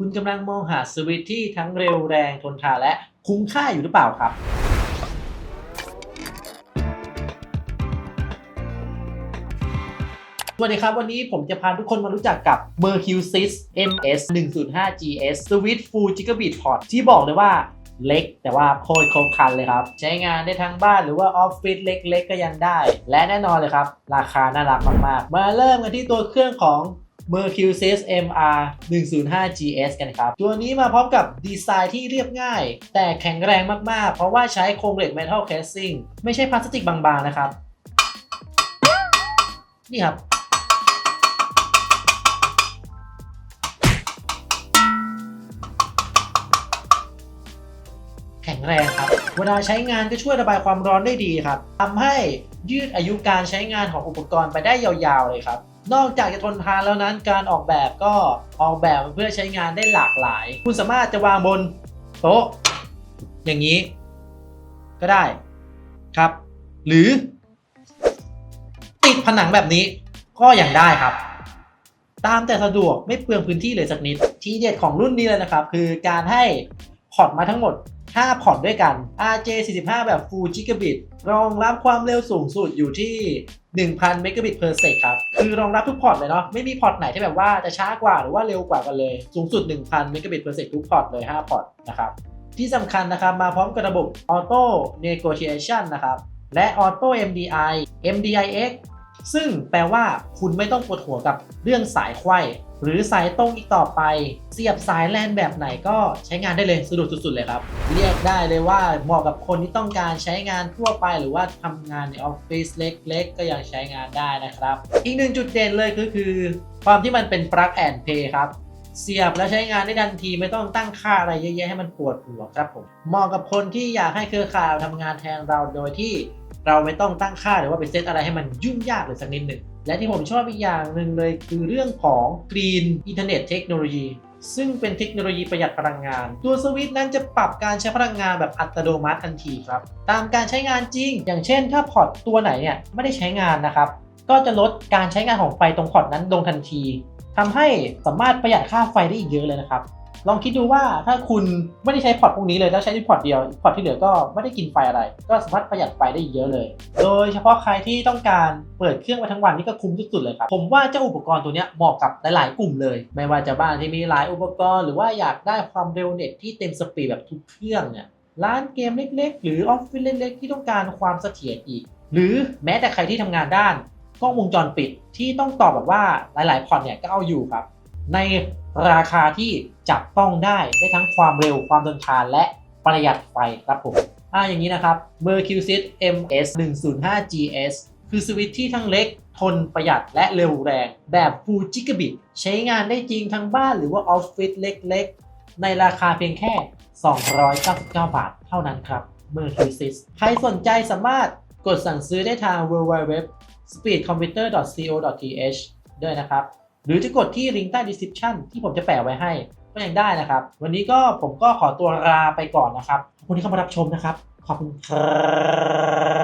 คุณกำลังมองหาสวิตที่ทั้งเร็วแรงทนทานและคุ้มค่าอยู่หรือเปล่าครับ สวัสดีครับ วันนี้ผมจะพาทุกคนมารู้จักกับ Mercusys MS 105 GS Switch Full Gigabit Port ที่บอกเลยว่าเล็ก แต่ว่าโคตรครบครันเลยครับ ใช้งานได้ทั้งบ้านหรือว่าออฟฟิศเล็ก ๆ ก็ยังได้ และแน่นอนเลยครับ ราคาน่ารักมากๆ มาเริ่มกันที่ตัวเครื่องของ Mercusys MR 105 GS กันครับ ตัวนี้มาพร้อมกับดีไซน์ที่เรียบง่าย แต่แข็งแรงมาก ๆ เพราะว่าใช้โครงเหล็ก Metal Casing ไม่ใช่พลาสติกบาง ๆ นะครับ นี่ครับแข็งแรงครับ เวลาใช้งานก็ช่วยระบายความร้อนได้ดีครับ ทำให้ยืดอายุการใช้งานของอุปกรณ์ไปได้ยาวๆเลยครับ นอกจากจะทนทานแล้วนั้นการออกแบบก็ออกแบบเพื่อใช้งานได้หลากหลาย คุณสามารถจะวางบนโต๊ะอย่างนี้ ก็ได้ครับ หรือ ติดผนังแบบนี้ก็ยังได้ครับ ตามแต่สะดวกไม่เปลืองพื้นที่เลยสักนิด ทีเด็ดของรุ่นนี้เลยนะครับ คือการให้พอร์ตมาทั้งหมด 5 พอร์ตด้วยกัน RJ45 แบบ Full Gigabit รองรับความเร็วสูงสุดอยู่ที่ 1,000 Megabit per sec ครับ คือรองรับทุกพอร์ตเลยเนาะ ไม่มีพอร์ตไหนที่แบบว่าจะช้ากว่าหรือว่าเร็วกว่ากันเลย สูงสุด 1,000 Megabit per sec ทุกพอร์ตเลย 5 พอร์ตนะครับ ที่สำคัญนะครับมาพร้อมกับระบบ Auto Negotiation นะครับ และ Auto MDI MDIX ซึ่งแปลว่าคุณไม่ต้องปวดหัวกับเรื่องสายไขว้หรือสายตรงอีกต่อไป เสียบสายแลนแบบไหนก็ใช้งานได้เลยสะดวกสุดๆเลยครับ เรียกได้เลยว่าเหมาะกับคนที่ต้องการใช้งานทั่วไป หรือว่าทำงานในออฟฟิศเล็ก ๆ ก็ยังใช้งานได้นะครับ อีกหนึ่งจุดเด่นเลยก็คือ ความที่มันเป็น plug and play ครับเสียบแล้วใช้งานได้ทันทีไม่ต้องตั้งค่าอะไรเยอะแยะให้มันปวดหัวครับผมเหมาะกับคนที่อยากให้เครือข่ายทำงานแทนเราโดยที่เราไม่ต้องตั้งค่าหรือว่าไปเซตอะไรให้มันยุ่งยากเลยสักนิดหนึ่ง และที่ผมชอบอีกอย่างหนึ่งเลยคือเรื่องของ Green Internet Technology ซึ่งเป็นเทคโนโลยีประหยัดพลังงาน ตัวสวิตช์นั้นจะปรับการใช้พลังงานแบบอัตโนมัติทันทีครับ ตามการใช้งานจริง อย่างเช่น ถ้าพอร์ตตัวไหนเนี่ยไม่ได้ใช้งานนะครับ ก็จะลดการใช้งานของไฟตรงพอร์ตนั้นลงทันทีทำให้สามารถประหยัดค่าไฟได้อีกเยอะเลยนะครับ ลองคิดดูว่าถ้าคุณไม่ได้ใช้พอร์ตพวกนี้เลยแล้วใช้ที่พอร์ตเดียวพอร์ตที่เหลือก็ไม่ได้กินไฟอะไร ก็สามารถประหยัดไฟได้อีกเยอะเลย โดยเฉพาะใครที่ต้องการเปิดเครื่องมาทั้งวันนี่ก็คุ้มสุดๆเลยครับ ผมว่าเจ้าอุปกรณ์ตัวนี้เหมาะกับหลายๆ กลุ่มเลย ไม่ว่าจะบ้านที่มีหลายอุปกรณ์ หรือว่าอยากได้ความเร็วเน็ตที่เต็มสปีดแบบทุกเครื่องเนี่ยร้านเกมเล็ก ๆ หรือออฟฟิศเล็กๆที่ต้องการความเสถียรอีก หรือแม้แต่ใครที่ทำงานด้านกล้องวงจรปิดที่ต้องตอบแบบว่าหลาย ๆ พอร์ตเนี่ยก็เอาอยู่ครับ ใน ราคาที่จับต้องได้ได้ทั้งความเร็วความทนทานและประหยัดไฟครับผมอ่าอย่างนี้นะครับ Mercusys MS 105 GS คือสวิตช์ที่ทั้งเล็กทนประหยัดและเร็วแรงแบบ Full Gigabit ใช้งานได้จริงทั้งบ้านหรือว่าออฟฟิศเล็กๆ ในราคาเพียงแค่ 299 บาทเท่านั้นครับ Mercusys ใครสนใจสามารถกดสั่งซื้อได้ทาง www speedcomputer.co.th ด้วยนะครับ หรือจะกดที่ลิงก์ใต้ description ที่ผมจะแปะไว้ให้ก็ยังได้นะครับ วันนี้ก็ผมก็ขอตัวลาไปก่อนนะครับขอบคุณที่เข้ามารับชมนะครับ ขอบคุณครับ